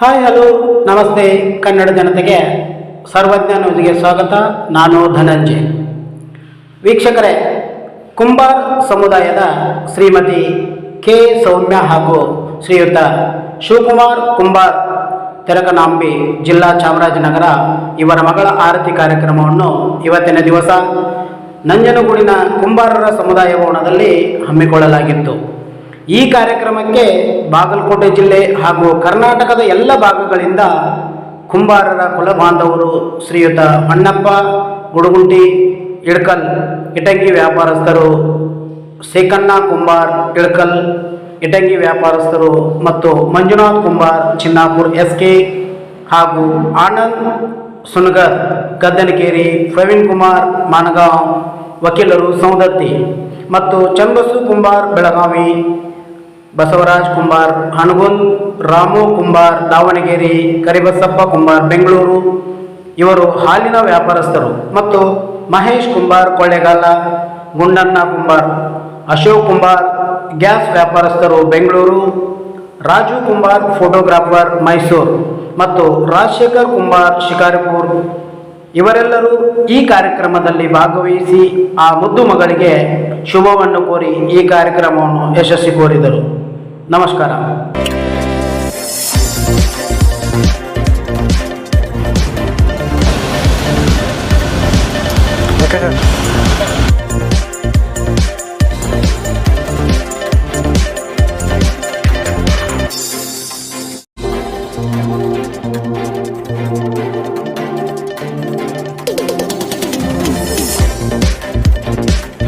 Hi hello ನಮಸ್ತೆ. ಕನ್ನಡ ಜನತೆಗೆ ಸರ್ವಜ್ಞ ನ್ಯೂಸ್ಗೆ ಸ್ವಾಗತ. ನಾನು ಧನಂಜಯ್. ವೀಕ್ಷಕರೇ, ಕುಂಬಾರ್ ಸಮುದಾಯದ ಶ್ರೀಮತಿ ಕೆ. ಸೌಮ್ಯ ಹಾಗೂ ಶ್ರೀಯುತ ಶಿವಕುಮಾರ್ ಕುಂಬಾರ್, ತೆರಕನಾಂಬಿ ಜಿಲ್ಲಾ ಚಾಮರಾಜನಗರ, ಇವರ ಮಗಳ ಆರತಿ ಕಾರ್ಯಕ್ರಮವನ್ನು ಇವತ್ತಿನ ದಿವಸ ನಂಜನಗೂಡಿನ ಕುಂಬಾರರ ಸಮುದಾಯ ಭವನದಲ್ಲಿ ಹಮ್ಮಿಕೊಳ್ಳಲಾಗಿತ್ತು. ಈ ಕಾರ್ಯಕ್ರಮಕ್ಕೆ ಬಾಗಲಕೋಟೆ ಜಿಲ್ಲೆ ಹಾಗೂ ಕರ್ನಾಟಕದ ಎಲ್ಲ ಭಾಗಗಳಿಂದ ಕುಂಬಾರರ ಕುಲ ಬಾಂಧವರು ಶ್ರೀಯುತ ಅಣ್ಣಪ್ಪ ಗುಡುಗುಂಟಿ, ಇಳ್ಕಲ್, ಇಟಂಗಿ ವ್ಯಾಪಾರಸ್ಥರು ಸೇಕಣ್ಣ ಕುಂಬಾರ್, ಇಳಕಲ್, ಇಟಂಗಿ ವ್ಯಾಪಾರಸ್ಥರು ಮತ್ತು ಮಂಜುನಾಥ್ ಕುಂಬಾರ್, ಚಿನ್ನಾಪುರ್ ಎಸ್ ಕೆ ಹಾಗೂ ಆನಂದ್ ಸುನಗರ್ ಗದ್ದನಕೇರಿ ಪ್ರವೀಣ್ ಕುಮಾರ್, ಮಾನಗಾಂವ್, ವಕೀಲರು ಸೌದತ್ತಿ ಮತ್ತು ಚಂಬಸು ಕುಂಬಾರ್, ಬೆಳಗಾವಿ ಬಸವರಾಜ್ ಕುಂಬಾರ್ ಹಣಗುಂದ್ ರಾಮು ಕುಂಬಾರ್, ದಾವಣಗೆರೆ, ಕರಿಬಸಪ್ಪ ಕುಂಬಾರ್, ಬೆಂಗಳೂರು, ಇವರು ಹಾಲಿನ ವ್ಯಾಪಾರಸ್ಥರು. ಮತ್ತು ಮಹೇಶ್ ಕುಂಬಾರ್, ಕೊಳ್ಳೆಗಾಲ, ಗುಂಡಣ್ಣ ಕುಂಬಾರ್, ಅಶೋಕ್ ಕುಂಬಾರ್, ಗ್ಯಾಸ್ ವ್ಯಾಪಾರಸ್ಥರು, ಬೆಂಗಳೂರು, ರಾಜು ಕುಂಬಾರ್, ಫೋಟೋಗ್ರಾಫರ್, ಮೈಸೂರು, ಮತ್ತು ರಾಜಶೇಖರ್ ಕುಂಬಾರ್, ಶಿಕಾರಿಪುರ್. ಇವರೆಲ್ಲರೂ ಈ ಕಾರ್ಯಕ್ರಮದಲ್ಲಿ ಭಾಗವಹಿಸಿ ಆ ಮುದ್ದು ಮಗಳಿಗೆ ಶುಭವನ್ನು ಕೋರಿ ಈ ಕಾರ್ಯಕ್ರಮವನ್ನು ಯಶಸ್ವಿ ಕೋರಿದರು. नमस्कार।